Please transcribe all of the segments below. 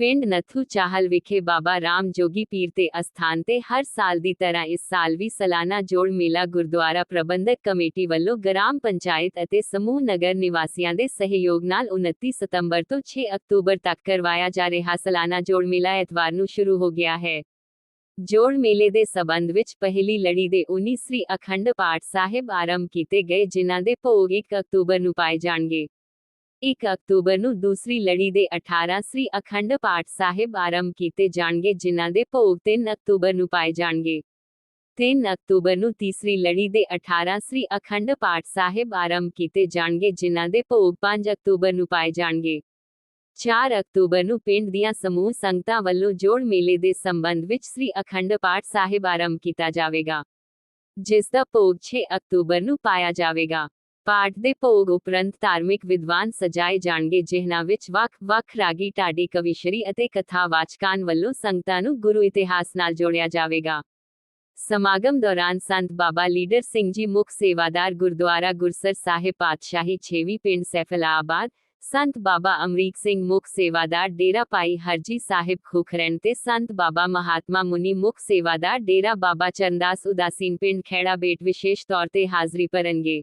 ਪਿੰਡ ਨਥੂ ਚਾਹਲ ਵਿਖੇ ਬਾਬਾ ਰਾਮ ਜੋਗੀ ਪੀਰ ਤੇ ਅਸਥਾਨ ਤੇ ਹਰ ਸਾਲ ਦੀ ਤਰ੍ਹਾਂ ਇਸ ਸਾਲ ਵੀ ਸਾਲਾਨਾ ਜੋੜ ਮੇਲਾ ਗੁਰਦੁਆਰਾ ਪ੍ਰਬੰਧਕ ਕਮੇਟੀ ਵੱਲੋਂ ਗ੍ਰਾਮ ਪੰਚਾਇਤ ਅਤੇ ਸਮੂਹ ਨਗਰ ਨਿਵਾਸੀਆਂ ਦੇ ਸਹਿਯੋਗ ਨਾਲ 29 ਸਤੰਬਰ ਤੋਂ 6 ਅਕਤੂਬਰ ਤੱਕ ਕਰਵਾਇਆ ਜਾ ਰਿਹਾ ਸਾਲਾਨਾ ਜੋੜ ਮੇਲਾ ਐਤਵਾਰ ਨੂੰ ਸ਼ੁਰੂ ਹੋ ਗਿਆ ਹੈ। ਜੋੜ ਮੇਲੇ ਦੇ ਸਬੰਧ ਵਿੱਚ ਪਹਿਲੀ ਲੜੀ ਦੇ 19 ਸ੍ਰੀ ਅਖੰਡ ਪਾਠ ਸਾਹਿਬ ਆਰੰਭ ਕੀਤੇ ਗਏ, ਜਿਨ੍ਹਾਂ ਦੇ ਭੋਗ 1 ਅਕਤੂਬਰ ਨੂੰ ਪਾਏ ਜਾਣਗੇ। 1 ਅਕਤੂਬਰ ਨੂੰ ਦੂਸਰੀ ਲੜੀ ਦੇ 18 ਸ੍ਰੀ ਅਖੰਡ ਪਾਠ ਸਾਹਿਬ ਆਰੰਭ ਕੀਤੇ ਜਾਣਗੇ, ਜਿਨ੍ਹਾਂ ਦੇ ਭੋਗ 3 ਅਕਤੂਬਰ ਨੂੰ ਪਾਏ ਜਾਣਗੇ। 3 ਅਕਤੂਬਰ ਨੂੰ ਤੀਸਰੀ ਲੜੀ ਦੇ 18 ਸ੍ਰੀ ਅਖੰਡ ਪਾਠ ਸਾਹਿਬ ਆਰੰਭ ਕੀਤੇ ਜਾਣਗੇ, ਜਿਨ੍ਹਾਂ ਦੇ ਭੋਗ 5 ਅਕਤੂਬਰ ਨੂੰ ਪਾਏ ਜਾਣਗੇ। 4 ਅਕਤੂਬਰ ਨੂੰ ਪਿੰਡ ਦੀਆਂ ਸਮੂਹ ਸੰਗਤਾਂ ਵੱਲੋਂ ਜੋੜ ਮੇਲੇ ਦੇ ਸੰਬੰਧ ਵਿੱਚ ਸ੍ਰੀ ਅਖੰਡ ਪਾਠ ਸਾਹਿਬ ਆਰੰਭ ਕੀਤਾ ਜਾਵੇਗਾ, ਜਿਸ ਦਾ ਭੋਗ 6 ਅਕਤੂਬਰ ਨੂੰ ਪਾਇਆ ਜਾਵੇਗਾ। ਪਾਠ ਦੇ ਭੋਗ ਉਪਰੰਤ ਧਾਰਮਿਕ ਵਿਦਵਾਨ ਸਜਾਏ ਜਾਣਗੇ ਜਿਹਨਾਂ ਵਿੱਚ ਵੱਖ-ਵੱਖ ਰਾਗੀ ਢਾਡੀ ਕਵੀਸ਼ਰੀ ਅਤੇ ਕਥਾਵਾਚਕਾਂ ਵੱਲੋਂ ਸੰਗਤਾਂ ਨੂੰ ਗੁਰੂ ਇਤਿਹਾਸ ਨਾਲ ਜੋੜਿਆ ਜਾਵੇਗਾ। ਸਮਾਗਮ ਦੌਰਾਨ ਸੰਤ ਬਾਬਾ ਲੀਡਰ ਸਿੰਘ ਜੀ ਮੁੱਖ ਸੇਵਾਦਾਰ ਗੁਰਦੁਆਰਾ ਗੁਰਸਰ ਸਾਹਿਬ ਪਾਤਸ਼ਾਹੀ 6ਵੀਂ ਪਿੰਡ ਸੈਫਲਾਬਾਦ, ਸੰਤ ਬਾਬਾ ਅਮਰੀਕ ਸਿੰਘ ਮੁੱਖ ਸੇਵਾਦਾਰ ਡੇਰਾ ਭਾਈ ਹਰਜੀ ਸਾਹਿਬ ਖੁਖਰਨ ਤੇ ਸੰਤ ਬਾਬਾ ਮਹਾਤਮਾ ਮੁਨੀ ਮੁੱਖ ਸੇਵਾਦਾਰ ਡੇਰਾ ਬਾਬਾ ਚਰਨਦਾਸ ਉਦਾਸੀਨ ਪਿੰਡ ਖੇੜਾ ਬੇਟ ਵਿਸ਼ੇਸ਼ ਤੌਰ ਤੇ ਹਾਜ਼ਰੀ ਭਰਨਗੇ।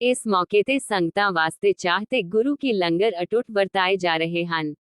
ਇਸ ਮੌਕੇ ਤੇ ਸੰਗਤਾਂ ਵਾਸਤੇ ਚਾਹ ਤੇ ਗੁਰੂ ਕੀ ਲੰਗਰ ਅਟੁੱਟ ਵਰਤਾਏ ਜਾ ਰਹੇ ਹਨ।